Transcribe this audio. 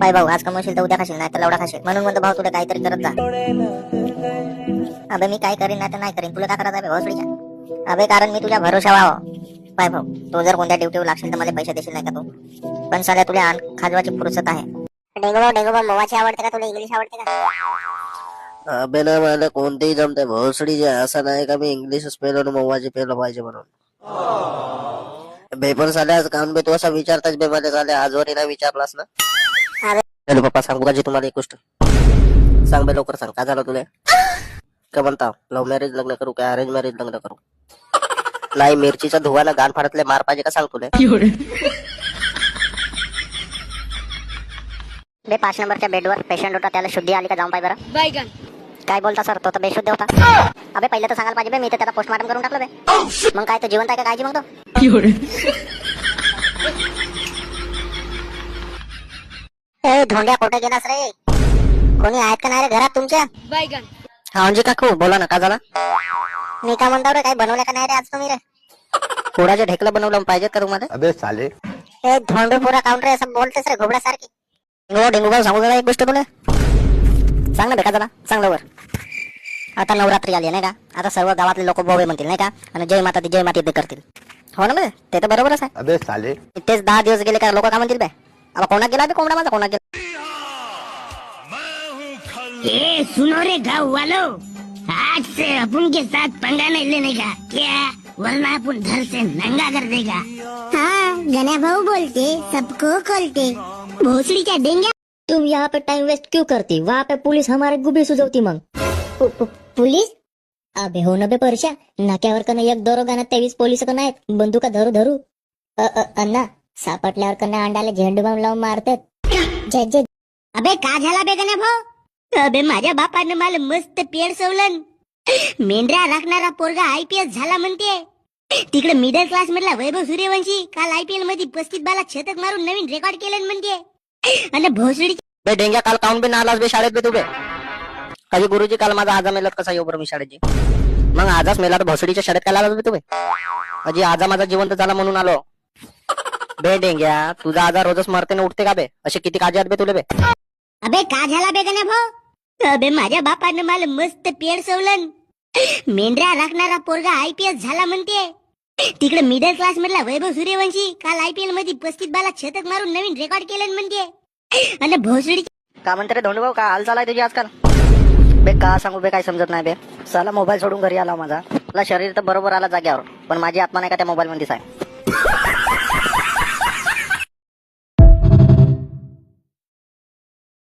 पाय भाऊ आज कमवशील तर उद्या खाशील नाही तर लवडा खाशील. म्हणून म्हणतो भाऊ तुला काहीतरी करत जा. अबे मी काय करीन नाही तर नाही करीन. तुला काय करायचं आहे भोसडीच्या अबे कारण मी तुझ्या भरोशा व्हावं पाय भाऊ तू जर कोणत्या ड्युटीवर लागशील तर मला पैसे देशील नाही का तू? पण सध्या तुला आण खाजवाची फुरसत आहे. डेंगोबा डेंगोबा मोवाची आवडते का तुला? इंग्लिश आवडते का? अबे ना मला कोणतेही जमते भोसडी जे असं नाही का मी इंग्लिश पेलो ना मव्वाची पेलो पाहिजे म्हणून. पेपर झाल्या काम बे तू असं विचारताच बे मला झाले आजवरही नाही विचारलास ना. हॅलो पप्पा सांगू का जी तुम्हाला एक गोष्ट. सांग बे लवकर सांग. काय झालं तुला? का म्हणता लव्ह मॅरेज लग्न करू काय अरेंज मॅरेज लग्न करू? नाही मिरचीच्या धुवाला गाण फाडतले मार पाहिजे का सांग तुला? बे पाच नंबरच्या बेडवर पेशंट होता त्याला शुद्धी आली का जाऊन पाय बरं? बैगन काय बोलता सर तो तर बेशुद्ध होता. अबे पहिलं तर सांगायला पाहिजे बे मी तर त्याला पोस्टमॉर्टम करून टाकलं बे मग काय तो जिवंत आहे का? काय मग तो. धोंड्या कुठे गेलास रे. कोणी आहेत का नाही रे घरात तुमच्या? हा म्हणजे काकू बोला ना का झाला? मी का म्हणतो रे काही बनवलं का नाही रे आज तुम्ही रे? पोळाचे ढेकलं बनवलं पाहिजेत का तुम्हाला? अबे साले. ए धोंडू पुरा काउंटर असं बोलतेस रे घोबड्यासारखी. हो डेंगू सांगू का एक गोष्ट तुला. सांग ना जरा सांग लवकर. आता नवरात्री आली आहे, नाही का? आता सर्व गावातले लोक बोबे म्हणतील नाही का? आणि जय माता दी जय माती ते करतील. हो ना बे ते तर बरोबरच आहे. अबे साले. तेच दहा दिवस गेले का लोक का म्हणतील बे? आता कोणा गेला बे कोंबडा माझा? कोणा गेला? ए सुनो रे गाँव वालों आज से अपन के साथ पंगा नहीं लेने का. क्या? वरना अपन घर से नंगा कर देगा. हाँ गना भाऊ बोलते सबको खोलते. भोसड़ी क्या देंगे? तुम यहाँ पे टाइम वेस्ट क्यों करती? वहाँ पे पुलिस हमारे गुबे सुजवती मग। पु- पु- पुलिस? अबे हो ना बे परशा नाक्यावर का नाही एक दरोगा ना तेवीस पोलीस का नाहीत बंदुका धरू धरू। अ- अ- अण्णा सापटल्यावर कन्या अंडाला झेंडू बम लावून मारतात. जय जय. अबे का झाला बे कन्या भाऊ? अबे माझ्या बापानं मला मस्त पेड सवलन. मेंढ्या राखणारा पोरगा आयपीएस झाला म्हणते. तिकडे मिडल क्लास मधला वैभव सूर्यवंशी काल आयपीएलमध्ये पस्तीस बाला शतक मारून नवीन रेकॉर्ड केलं म्हणते. आणि भोसडी बे डेंग्या काल काऊन बी नालास बे शाळेत बे तू बे? कधी गुरुजी काल माझा आजा मेलात कसा येऊ बरं मी शाळेची मग आजाच मेला तर भोसडीच्या शाळेत काय आलास बे तू बे? अजी आजा माझा जिवंत झाला म्हणून आलो. बे डेंग्या तुझा आजा रोजच मरते ना उठते का बे? असे किती काळजी आहेत बे तुले बे? अबे का झाला बे गण्या भाऊ? अबे माझ्या बापानं मला मस्त पेड सवलन. मेंढ्या राखणारा पोरगा आयपीएस झाला म्हणते. तिकडे मिडल क्लास मधला वैभव सूर्यवंशी काल आयपीएलमध्ये पस्तीस बाला शतक मारून नवीन रेकॉर्ड केलं म्हणते. आणि भोसडी का म्हणते रे धोंडू भाऊ का हाल चालाय तुझी आजकाल? बे का सांगू बे काय समजत नाही बे. साला मोबाईल सोडून घरी आला माझा. मला शरीर तर बरोबर आला जाग्यावर पण माझी आत्मा नाही का त्या मोबाईल मध्येच आहे?